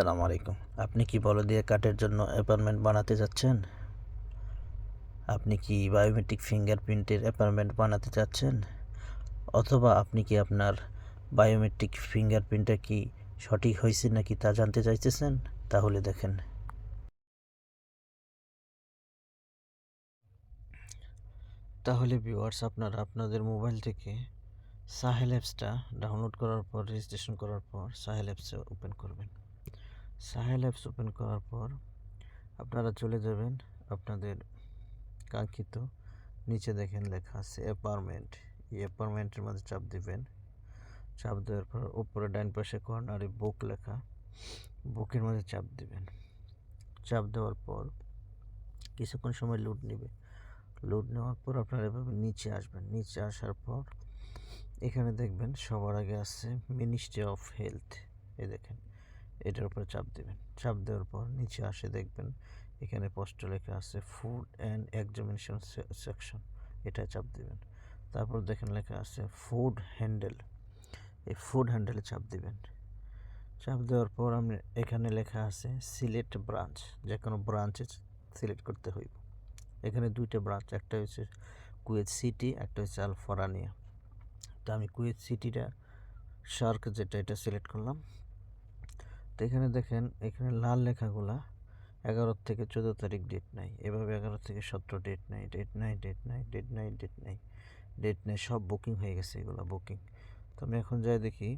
আসসালামু আলাইকুম। আপনি কি বলদিয়া কার্ডের জন্য অ্যাপয়েন্টমেন্ট বানাতে যাচ্ছেন? আপনি কি বায়োমেট্রিক ফিঙ্গারপ্রিন্টের অ্যাপয়েন্টমেন্ট বানাতে চাচ্ছেন অথবা আপনি কি আপনার বায়োমেট্রিক ফিঙ্গারপ্রিন্টটা কি সঠিক হয়েছে নাকি তা জানতে চাইতেছেন? তাহলে দেখেন। তাহলে ভিউয়ার্স আপনারা আপনাদের মোবাইল থেকে সাহেল অ্যাপসটা ডাউনলোড করার পর রেজিস্ট্রেশন করার পর সাহেল অ্যাপসে ওপেন করবেন। সাহেল অ্যাপস ওপেন করার পর আপনারা চলে যাবেন আপনাদের কাঙ্ক্ষিত নিচে দেখেন লেখা আছে অ্যাপার্টমেন্ট। এই অ্যাপার্টমেন্টের মধ্যে চাপ দিবেন। চাপ দেওয়ার পর উপরে ডাইন পাশে কর্নারে বুক লেখা। বুকের মধ্যে চাপ দিবেন। চাপ দেওয়ার পর কিছুক্ষণ সময় লুট নেবে। লুট নেওয়ার পর আপনারা এভাবে নিচে আসবেন। নিচে আসার পর এখানে দেখবেন সবার আগে আছে মিনিস্ট্রি অফ হেলথ এই দেখেন এটার উপরে চাপ দেবেন। চাপ দেওয়ার পর নিচে আসে দেখবেন এখানে পোস্ট লেখা আছে ফুড অ্যান্ড এক্সামিনেশন সেকশন এটা চাপ দেবেন। তারপর দেখেন লেখা আছে ফুড হ্যান্ডেল এই ফুড হ্যান্ডেলে চাপ দিবেন। চাপ দেওয়ার পর আমি এখানে লেখা আছে সিলেক্ট ব্রাঞ্চ যে কোনো ব্রাঞ্চে সিলেক্ট করতে হইব। এখানে দুইটা ব্রাঞ্চ একটা হচ্ছে কুয়েত সিটি একটা হচ্ছে আল ফরানিয়া তো আমি কুয়েত সিটিটা শার্ক যেটা, এটা সিলেক্ট করলাম। তো এখানে দেখেন, এখানে লাল লেখাগুলা এগারো থেকে চোদ্দ তারিখ ডেট নাই। এভাবে এগারো থেকে সতেরো ডেট নাই ডেট নাই ডেট নাই ডেট নাই ডেট নাই ডেট নাই, সব বুকিং হয়ে গেছে এগুলো বুকিং তো আমি এখন যাই দেখি,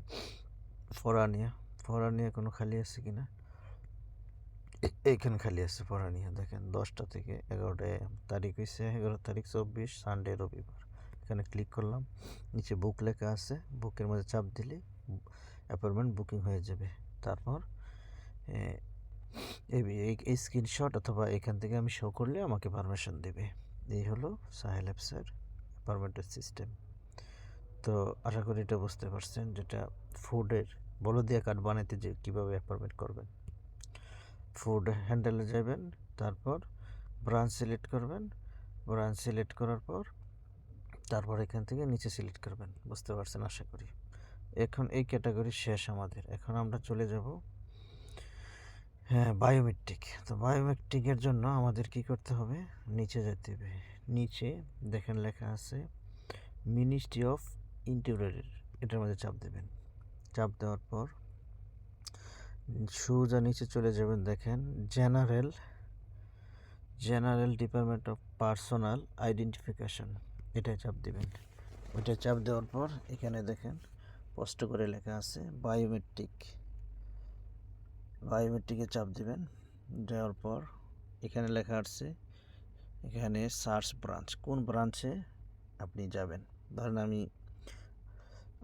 ফরানিয়া ফরানিয়া কোনো খালি আছে কি না এইখানে খালি আছে ফরানিয়া, দেখেন, দশটা থেকে এগারোটা তারিখ হয়েছে এগারো তারিখ চব্বিশ সানডে রবিবার। এখানে ক্লিক করলাম, নিচে বুক লেখা আছে বুকের মধ্যে চাপ দিলে অ্যাপয়েন্টমেন্ট বুকিং হয়ে যাবে। তারপর এই স্ক্রিনশট অথবা এখান থেকে আমি শো করলে আমাকে পারমিশন দেবে। এই হলো সাহেল অ্যাপসের অ্যাপয়েন্টমেন্টের সিস্টেম তো আশা করি এটা বুঝতে পারছেন যেটা ফুডের বলদিয়া কার্ড বানাইতে যে কীভাবে অ্যাপয়েন্টমেন্ট করবেন। ফুড হ্যান্ডেলে যাবেন, তারপর ব্রাঞ্চ সিলেক্ট করবেন। ব্রাঞ্চ সিলেক্ট করার পর, তারপর এখান থেকে নিচে সিলেক্ট করবেন। বুঝতে পারছেন আশা করি। এখন এই ক্যাটাগরি শেষ আমাদের। এখন আমরা চলে যাব হ্যাঁ বায়োমেট্রিক তো বায়োমেট্রিকের জন্য আমাদের কি করতে হবে? নিচে যেতে হবে। নিচে দেখেন লেখা আছে মিনিস্ট্রি অফ ইন্টেরিয়র এটার মধ্যে চাপ দেবেন। চাপ দেওয়ার পর সোজা নিচে চলে যাবেন, দেখেন general general department of personal identification এটায় চাপ দেবেন। ওইটা চাপ দেওয়ার পর এখানে দেখেন স্পষ্ট করে লেখা আছে, বায়োমেট্রিক বায়োমেট্রিকে চাপ দিবেন, দেওয়ার পর এখানে লেখা আছে, এখানে সার্চ ব্রাঞ্চ, কোন ব্রাঞ্চে আপনি যাবেন? ধরেন আমি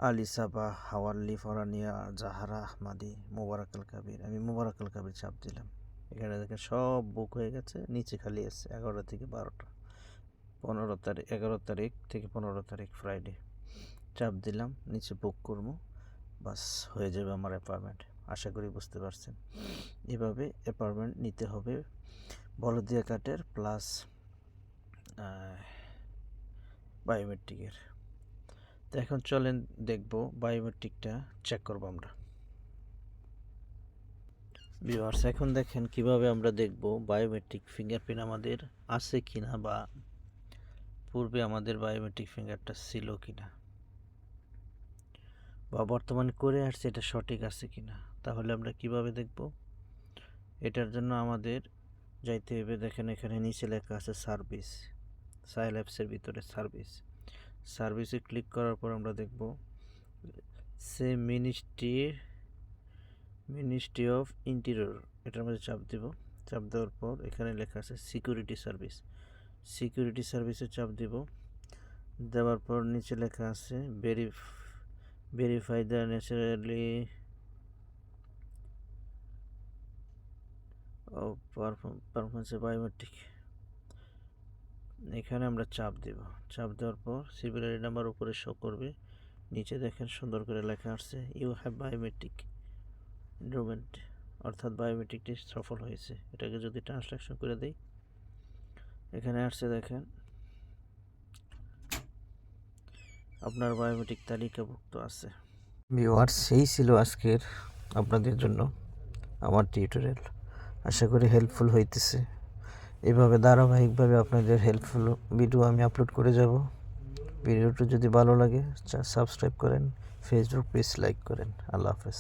আলিসা বা হাওয়াল্লি, ফরানিয়া, জাহারা, আহমাদি মোবারকাল কাবির, আমি মোবারকাল কাবির চাপ দিলাম। এখানে দেখেন সব বুক হয়ে গেছে, নিচে খালি আছে, এগারোটা থেকে বারোটা, পনেরো তারিখ, এগারো তারিখ থেকে পনেরো তারিখ ফ্রাইডে চাপ দিলাম, নিচে বুক করব, বাস হয়ে যাবে আমার অ্যাপার্টমেন্ট আশা করি বুঝতে পারছেন। এভাবে অ্যাপার্টমেন্ট নিতে হবে। বলদিয়া কাটের প্লাস বায়োমেট্রিকের তো এখন চলেন দেখব বায়োমেট্রিকটা চেক করব আমরা। ভিউয়ার্স এখন দেখেন কীভাবে আমরা দেখব বায়োমেট্রিক ফিঙ্গারপ্রিন্ট আমাদের আছে কিনা বা পূর্বে আমাদের বায়োমেট্রিক ফিঙ্গারটা ছিল কিনা। বা বর্তমানে করে আসছে এটা সঠিক আছে কি না তাহলে আমরা কীভাবে দেখব? এটার জন্য আমাদের যাইতে হবে দেখেন এখানে নিচে লেখা আছে সার্ভিস সাইল অ্যাপসের ভিতরে সার্ভিস। সার্ভিসে ক্লিক করার পর আমরা দেখব সে মিনিস্ট্রি মিনিস্ট্রি অফ ইন্টেরিয়র, এটার মধ্যে চাপ দেব। চাপ দেওয়ার পর এখানে লেখা আছে সিকিউরিটি সার্ভিস। সিকিউরিটি সার্ভিসে চাপ দেব। দেওয়ার পর নিচে লেখা আছে ভেরিফ ভেরিফাই দ্য ন্যাচারালি ও পারফরমেন্স বায়োমেট্রিক এখানে আমরা চাপ দেব। চাপ দেওয়ার পর সিভিলারি নাম্বার উপরে শো করবে। নিচে দেখেন সুন্দর করে লেখা আসছে ইউ হ্যাভ বায়োমেট্রিক এনরোলমেন্ট অর্থাৎ বায়োমেট্রিকটি সফল হয়েছে। এটাকে যদি ট্রান্সলেশন করে দেই, এখানে আসছে দেখেন আপনার বায়োমেট্রিক তালিকাভুক্ত আছে। ভিওয়ার সেই ছিল আজকের আপনাদের জন্য আমার টিউটোরিয়াল আশা করি হেল্পফুল হইতেছে। এভাবে ধারাবাহিকভাবে আপনাদের হেল্পফুল ভিডিও আমি আপলোড করে যাব। ভিডিওটি যদি ভালো লাগে সাবস্ক্রাইব করেন ফেসবুক পেজ লাইক করেন। আল্লাহ হাফেজ।